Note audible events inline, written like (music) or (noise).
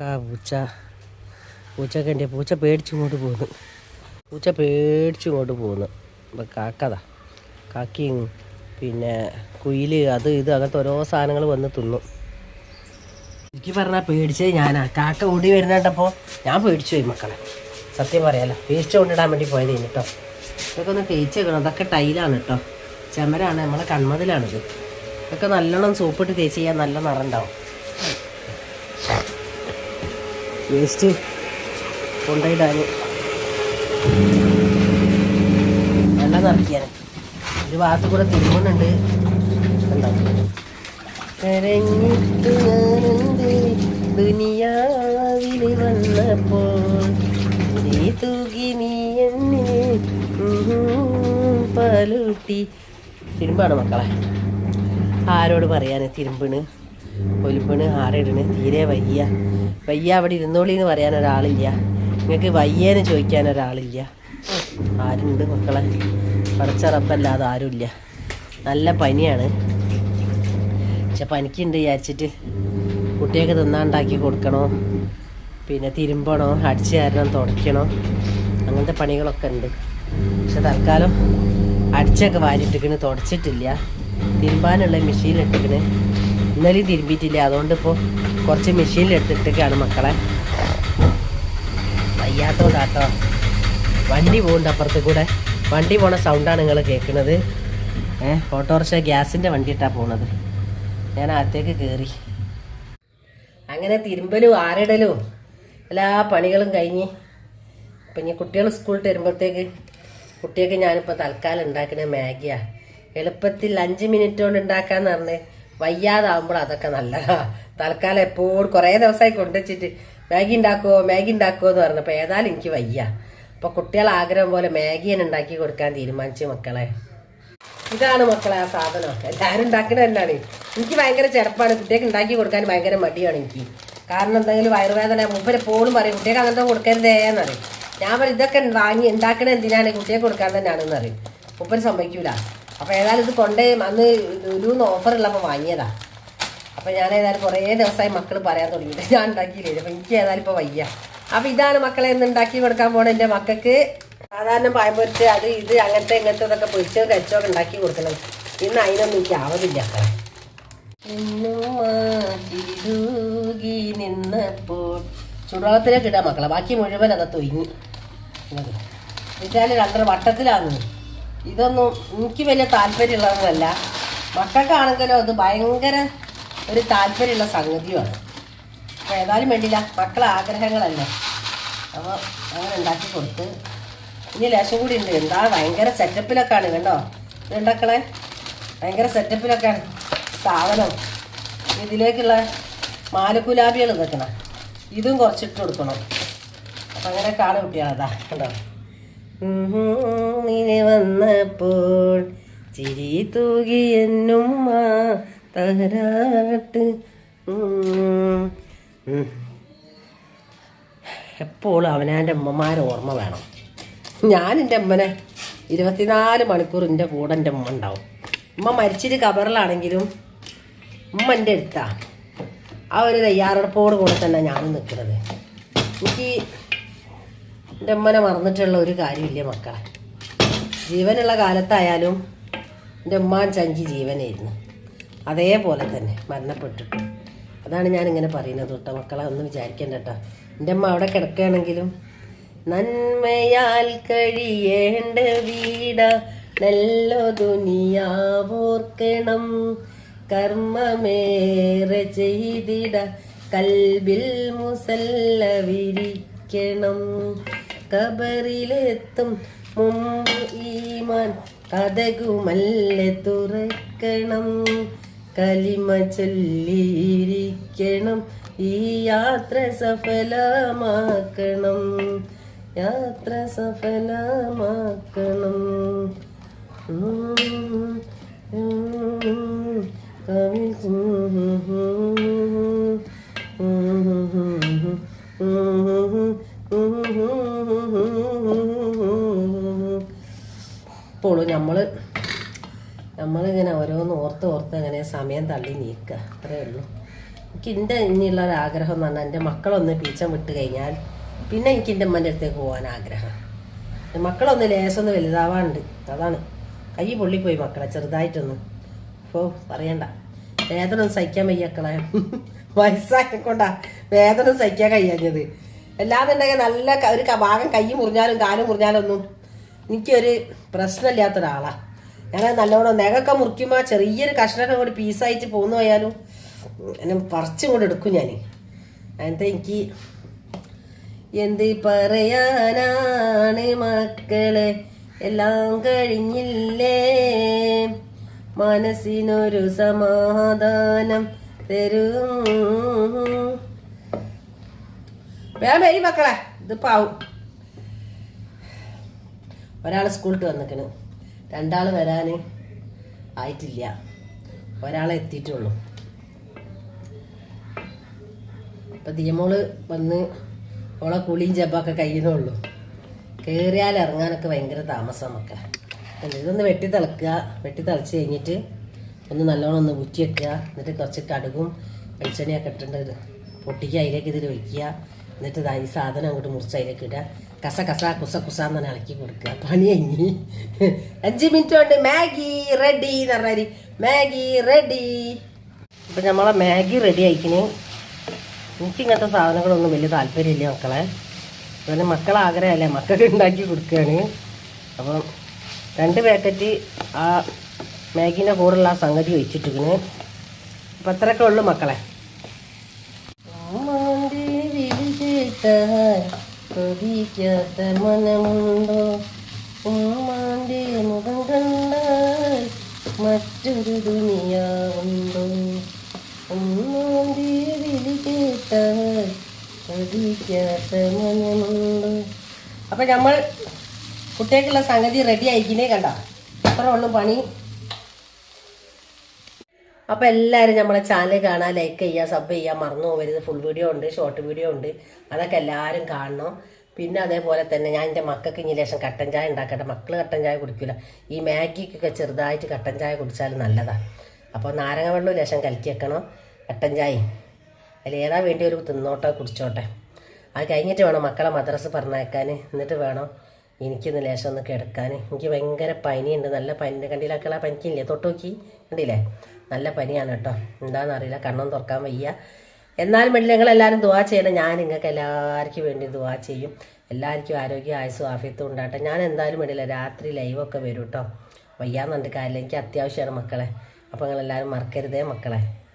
കാ പൂച്ച. പൂച്ചയൊക്കെ ഉണ്ട് പൂച്ച പേടിച്ചിങ്ങോട്ട് പോകുന്നു പൂച്ച പേടിച്ചിങ്ങോട്ട് പോകുന്നു അപ്പം കാക്കതാ. കാക്കിയും പിന്നെ കുയിൽ അത് ഇത് അങ്ങനത്തെ ഓരോ സാധനങ്ങൾ വന്ന് തിന്നും. എനിക്ക് പറഞ്ഞാൽ പേടിച്ചത് ഞാനാ. കാക്ക ഓടി വരുന്നുണ്ടപ്പോൾ ഞാൻ പേടിച്ചു പോയി മക്കളെ. സത്യം പറയാലോ. വേസ്റ്റ് കൊണ്ടിടാൻ വേണ്ടി പോയത് കേട്ടോ ഇതൊക്കെ ഒന്ന് തേച്ച് വെക്കണം. അതൊക്കെ ടൈലാണ് കേട്ടോ ചെമരാണ് നമ്മളെ കൺമതിലാണിത്. ഇതൊക്കെ നല്ലോണം സോപ്പിട്ട് തേച്ച് ചെയ്യാൻ നല്ല നിറം ഉണ്ടാവും വേസ്റ്റ് കൊണ്ടുപോയിടാൻ വെള്ളം നിറയ്ക്കാൻ ഒരു ഭാഗത്ത് കൂടെ തിരുമുന്നുണ്ട്. ഉണ്ടാവും കരഞ്ഞിട്ട് ഞാനെന്റെ ദുനിയാവിൽ വന്നപ്പോൾ തൂകി നീ എന്നെ പലൂട്ടി. തിരുമ്പാണ് മക്കളെ. ആരോട് പറയാന് തിരുമ്പിണ്? ഒലിപ്പിണ് ആറിടണ്. തീരെ വയ്യ. വയ്യ അവിടെ ഇരുന്നോളി എന്ന് പറയാൻ ഒരാളില്ല നിങ്ങൾക്ക് വയ്യേന്ന് ചോദിക്കാൻ ഒരാളില്ല ആരുണ്ട് മക്കളെ? പടച്ചറപ്പല്ലാതെ ആരുമില്ല നല്ല പനിയാണ്. പക്ഷെ പനിക്കുണ്ട് വിചാരിച്ചിട്ട് കുട്ടിയൊക്കെ തിന്നാണ്ടാക്കി കൊടുക്കണോ? പിന്നെ തിരുമ്പണോ? അടിച്ചു കയറണം തുടയ്ക്കണോ? അങ്ങനത്തെ പണികളൊക്കെ ഉണ്ട്. പക്ഷെ തൽക്കാലം അടിച്ചൊക്കെ വാരിട്ടിക്കണ് തുടച്ചിട്ടില്ല. തിരുമ്പാനുള്ള മെഷീൻ ഇട്ടിക്കണ് തിരുമ്പിട്ടില്ല അതുകൊണ്ട് ഇപ്പോൾ കുറച്ച് മെഷീനിൽ എടുത്തിട്ടൊക്കെയാണ് മക്കളെ. വയ്യാത്തോണ്ടാട്ടോ. വണ്ടി പോകുന്നുണ്ട് അപ്പുറത്ത് കൂടെ. വണ്ടി പോണ സൗണ്ടാണ് നിങ്ങൾ കേൾക്കുന്നത് ഏഹ് ഓട്ടോറിക്ഷ ഗ്യാസിന്റെ വണ്ടി ഇട്ടാ പോണത്. ഞാൻ അകത്തേക്ക് കയറി അങ്ങനെ തിരുമ്പലും ആരിടലും എല്ലാ പണികളും കഴിഞ്ഞ് അപ്പം ഇനി കുട്ടികൾ സ്കൂളിൽ വരുമ്പോഴത്തേക്ക് കുട്ടികൾക്ക് ഞാനിപ്പോൾ തൽക്കാലം ഉണ്ടാക്കുന്ന മാഗിയാണ് എളുപ്പത്തിൽ അഞ്ച് മിനിറ്റ് കൊണ്ട് ഉണ്ടാക്കാന്ന് പറഞ്ഞ് വയ്യാതാവുമ്പോൾ അതൊക്കെ നല്ലതാ. തൽക്കാലം എപ്പോഴും കുറേ ദിവസമായി കൊണ്ടുവച്ചിട്ട് മാഗി ഉണ്ടാക്കുമോ മാഗി ഉണ്ടാക്കുമോ എന്ന് പറഞ്ഞപ്പോൾ ഏതായാലും എനിക്ക് വയ്യ. അപ്പോൾ കുട്ടികൾ ആഗ്രഹം പോലെ മാഗി തന്നെ ഉണ്ടാക്കി കൊടുക്കാൻ തീരുമാനിച്ചു മക്കളെ. ഇതാണ് മക്കളെ ആ സാധനം. എല്ലാവരും ഉണ്ടാക്കുന്നത് തന്നെയാണ്. എനിക്ക് ഭയങ്കര ചെറുപ്പമാണ് കുട്ടികൾക്ക് ഉണ്ടാക്കി കൊടുക്കാൻ ഭയങ്കര മടിയാണ് എനിക്ക്. കാരണം എന്തെങ്കിലും വയറുവേദന മുമ്പ് എപ്പോഴും പറയും കുട്ടികൾക്ക് അങ്ങനത്തെ കൊടുക്കരുതേ എന്നറിയും ഞാൻ പറയും ഇതൊക്കെ വാങ്ങി ഉണ്ടാക്കണ എന്തിനാണ്? കുട്ടികൾക്ക് കൊടുക്കാൻ തന്നെയാണെന്ന് അറിയും മുപ്പര് സമ്മതിക്കൂല. അപ്പോൾ ഏതായാലും ഇത് കൊണ്ടേ അന്ന് ഒരു ഓഫർ ഉള്ളപ്പോൾ വാങ്ങിയതാ. അപ്പോൾ ഞാൻ ഏതായാലും കുറേ ദിവസമായി മക്കൾ പറയാൻ തുടങ്ങിയിട്ട് ഞാൻ ഉണ്ടാക്കിയില്ലേ? അപ്പോൾ എനിക്ക് ഏതായാലും ഇപ്പോൾ വയ്യ. അപ്പോൾ ഇതാണ് മക്കളെ ഇന്ന് ഉണ്ടാക്കി കൊടുക്കാൻ പോണ എന്റെ മക്കൾക്ക്. സാധാരണ പായം പൊരിച്ച് അത് ഇത് അങ്ങനത്തെ ഇങ്ങനത്തെ ഇതൊക്കെ പൊരിച്ചോ കരിച്ചോ ഉണ്ടാക്കി കൊടുക്കണം. ഇന്ന് അതിനൊന്നും എനിക്ക് ആവതില്ല നിന്നപ്പോൾ ചുടുവെള്ളത്തിലേക്ക് ഇടാം മക്കളെ. ബാക്കി മുഴുവൻ അതൊക്കെ ഒഴിഞ്ഞു വിചാരിച്ചാൽ രണ്ടര വട്ടത്തിലാണ് ഇതൊന്നും എനിക്ക് വലിയ താല്പര്യമുള്ളതൊന്നുമല്ല മക്കൾക്കാണെങ്കിലോ അത് ഭയങ്കര ഒരു താല്പര്യമുള്ള സംഗതിയുമാണ്. അപ്പോൾ ഏതായാലും വേണ്ടില്ല മക്കളെ ആഗ്രഹങ്ങളല്ലേ. അപ്പോൾ അങ്ങനെ ഉണ്ടാക്കി കൊടുത്ത്. ഇനി ലേശം കൂടി ഉണ്ട്. എന്താ ഭയങ്കര സെറ്റപ്പിലൊക്കെയാണ് കണ്ടോ? ഉണ്ടാക്കളെ ഭയങ്കര സെറ്റപ്പിലൊക്കെയാണ് സാധനം. ഇതിലേക്കുള്ള മാലക്കുലാബികൾ വെക്കണം ഇതും കുറച്ചിട്ട് കൊടുക്കണം. അപ്പം അങ്ങനെ കാള കുട്ടികളതാ കണ്ടോ? ഇനി വന്നപ്പോൾ ചിരി തൂകി എന്നുമ്മ തകരാട്ട്. എപ്പോഴും അവനാന്റെ അമ്മമാരെ ഓർമ്മ വേണം. ഞാൻ എന്റെ അമ്മനെ ഇരുപത്തിനാല് മണിക്കൂർ എന്റെ കൂടെ എന്റെ അമ്മ ഉണ്ടാവും. ഉമ്മ മരിച്ചിട്ട് കബറിലാണെങ്കിലും ഉമ്മ എന്റെ അടുത്താണ് ആ ഒരു തയ്യാറെടുപ്പോട് കൂടെ തന്നെ ഞാൻ നിൽക്കുന്നത്. എനിക്ക് എന്റെ അമ്മനെ മറന്നിട്ടുള്ള ഒരു കാര്യമില്ല മക്കളെ. ജീവനുള്ള കാലത്തായാലും എന്റെ ഉമ്മാൻ ചഞ്ചി ജീവനായിരുന്നു. അതേപോലെ തന്നെ മരണപ്പെട്ടിട്ടു. അതാണ് ഞാനിങ്ങനെ പറയുന്നത് കേട്ടോ മക്കളെ ഒന്ന് വിചാരിക്കണ്ട കേട്ടോ. എന്റെ അമ്മ അവിടെ കിടക്കുകയാണെങ്കിലും നന്മയാൽ കഴിയേണ്ട വീട നല്ല ദുനിയാവോർക്കണം. കർമ്മമേറെ ചെയ്തിട കൽബിൽ മുസല്ല വിരിക്കണം. കബറിലെത്തും മുമ്പ് ഈമാൻ കഥകുമല്ല തുറക്കണം കലിമ ചൊല്ലിയിരിക്കണം ഈ യാത്ര സഫലമാക്കണം യാത്ര സഫലമാക്കണം കവി സമയം തള്ളി നീക്കുക അത്രേ ഉള്ളൂ. എനിക്ക് എന്റെ ഇനിയുള്ള ഒരു ആഗ്രഹം എന്ന് പറഞ്ഞാൽ എന്റെ മക്കളൊന്ന് പീച്ചം വിട്ട് കഴിഞ്ഞാൽ പിന്നെ എനിക്ക് എന്റെ അമ്മന്റെ അടുത്തേക്ക് പോകാൻ ആഗ്രഹം. മക്കളൊന്ന് ലേശമൊന്ന് വലുതാവാണ്ട്. അതാണ്. കൈ പൊള്ളിപ്പോയി മക്കളെ ചെറുതായിട്ടൊന്ന്. ഓ പറയണ്ട. വേദന ഒന്നും സഹിക്കാൻ വയ്യക്കളെ (laughs) വയസ്സായ കൊണ്ടാ വേദന സഹിക്കാൻ കഴിയാഞ്ഞത്. അല്ലാന്നുണ്ടെങ്കിൽ നല്ല ഒരു ഭാഗം കൈ മുറിഞ്ഞാലും കാലും മുറിഞ്ഞാലും ഒന്നും എനിക്കൊരു പ്രശ്നമില്ലാത്ത ഒരാളാ ഞാൻ നല്ലോണം നെഗൊക്കെ മുറിക്കുമ്പോൾ ചെറിയൊരു കഷ്ണൊക്കെ കൂടി പീസായിട്ട് പോന്നു പോയാലും എന്നെ പറിച്ചും കൂടെ എടുക്കും ഞാൻ അങ്ങനത്തെ എനിക്ക് എന്ത് പറയാനാണ് മക്കളെ? എല്ലാം കഴിഞ്ഞില്ലേ? മനസ്സിനൊരു സമാധാനം തരും. വേഗം വരി മക്കളെ ഇതിപ്പോ ആവും ഒരാൾ സ്കൂളിട്ട് വന്നിക്കണ്. രണ്ടാൾ വരാൻ ആയിട്ടില്ല. ഒരാളെ എത്തിയിട്ടുള്ളൂ. അപ്പൊ ദിയമോൾ വന്ന് ഓളെ കുളിയും ചെപ്പൊക്കെ കഴിയുന്നുള്ളൂ. കയറിയാൽ ഇറങ്ങാനൊക്കെ ഭയങ്കര താമസം മക്കളെ ഇതൊന്ന് വെട്ടി തിളക്കുക. വെട്ടി തിളച്ച് കഴിഞ്ഞിട്ട് ഒന്ന് നല്ലോണം ഒന്ന് ഊറ്റി വെക്കുക. എന്നിട്ട് കുറച്ച് കടുകും വെളിച്ചെണ്ണയൊക്കെ ഇട്ടിട്ട് പൊട്ടിക്കുക. അതിലേക്ക് ഇതിൽ വയ്ക്കുക എന്നിട്ട് ഈ സാധനം അങ്ങോട്ട് മുറിച്ച് അതിലേക്ക് ഇടുക. കസ കസ കുസ കുസ എന്നാണ് ഇളക്കി കൊടുക്കുക. പണി അങ്ങി അഞ്ച് മിനിറ്റ് കൊണ്ട് മാഗി റെഡി എന്ന് പറഞ്ഞാൽ മാഗി റെഡി ഇപ്പം നമ്മളെ മാഗി റെഡി ആയിക്കണേ. എനിക്ക് ഇങ്ങനത്തെ സാധനങ്ങളൊന്നും വലിയ താല്പര്യമില്ല മക്കളെ. അതുപോലെ മക്കളെ ആഗ്രഹമല്ലേ? മക്കൾക്ക് ഉണ്ടാക്കി കൊടുക്കുകയാണ്. അപ്പം രണ്ട് പാക്കറ്റ് ആ മാഗിന്റെ കൂടെയുള്ള ആ സംഗതി വെച്ചിട്ടിരിക്കുന്നു അപ്പം അത്രയൊക്കെ ഉള്ളു മക്കളെ. കൊതിക്കാത്ത മനമുണ്ടോ ഉമ്മാന്റെ മുഖം കണ്ടാൽ മറ്റൊരു ദുനിയാവുണ്ടോ? ഉമ്മാന്റെ വിളി കേട്ടാൽ കൊതിക്കാത്ത മനമുണ്ടോ അപ്പൊ നമ്മൾ കുട്ടികൾക്കുള്ള സംഗതി റെഡി ആയിക്കിനേ കണ്ട? അത്ര ഉള്ളു പണി. അപ്പോൾ എല്ലാവരും നമ്മളെ ചാനൽ കാണാൻ ലൈക്ക് ചെയ്യുക സബ് ചെയ്യുക മറന്നു പോകരുത്. ഫുൾ വീഡിയോ ഉണ്ട് ഷോർട്ട് വീഡിയോ ഉണ്ട്. അതൊക്കെ എല്ലാവരും കാണണം. പിന്നെ അതേപോലെ തന്നെ ഞാൻ എന്റെ മക്കൾക്ക് ഇനി ലേശം കട്ടൻ ചായ ഉണ്ടാക്കട്ടെ. മക്കൾ കട്ടൻ ചായ കുടിക്കില്ല ഈ മാഗിക്കൊക്കെ ചെറുതായിട്ട് കട്ടൻ ചായ കുടിച്ചാൽ നല്ലതാണ് അപ്പോൾ നാരങ്ങ വെള്ളം ലേശം കലക്കി വെക്കണം. കട്ടൻ ചായയും. അതിൽ ഏതാ വേണ്ടി ഒരു തിന്നോട്ടോ കുടിച്ചോട്ടെ. അത് കഴിഞ്ഞിട്ട് വേണം മക്കളെ മദ്രസ് പറഞ്ഞേക്കാൻ എന്നിട്ട് വേണം എനിക്കൊന്ന് ലേശം ഒന്ന് കിടക്കാൻ. എനിക്ക് ഭയങ്കര പനിയുണ്ട്. നല്ല പനി. കണ്ടില്ലാക്കള പനിക്കില്ലേ? തൊട്ട് നോക്കി. കണ്ടില്ലേ? നല്ല പനിയാണ് കേട്ടോ. എന്താണെന്നറിയില്ല കണ്ണും തുറക്കാൻ വയ്യ. എന്നാലും വേണ്ടി നിങ്ങളെല്ലാവരും ദുവാ ചെയ്യണം. ഞാൻ നിങ്ങൾക്ക് എല്ലാവർക്കും വേണ്ടി ദുവാ ചെയ്യും. എല്ലാവർക്കും ആരോഗ്യം ആയുസും ആഫിയത്തും ഉണ്ടാകട്ടെ. ഞാൻ എന്തായാലും വേണ്ടിയില്ല. രാത്രി ലൈവൊക്കെ വരും കേട്ടോ. വയ്യാന്നുണ്ട് കാര്യമില്ല എനിക്ക് അത്യാവശ്യമാണ് മക്കളെ. അപ്പോൾ നിങ്ങളെല്ലാവരും മറക്കരുതേ മക്കളെ.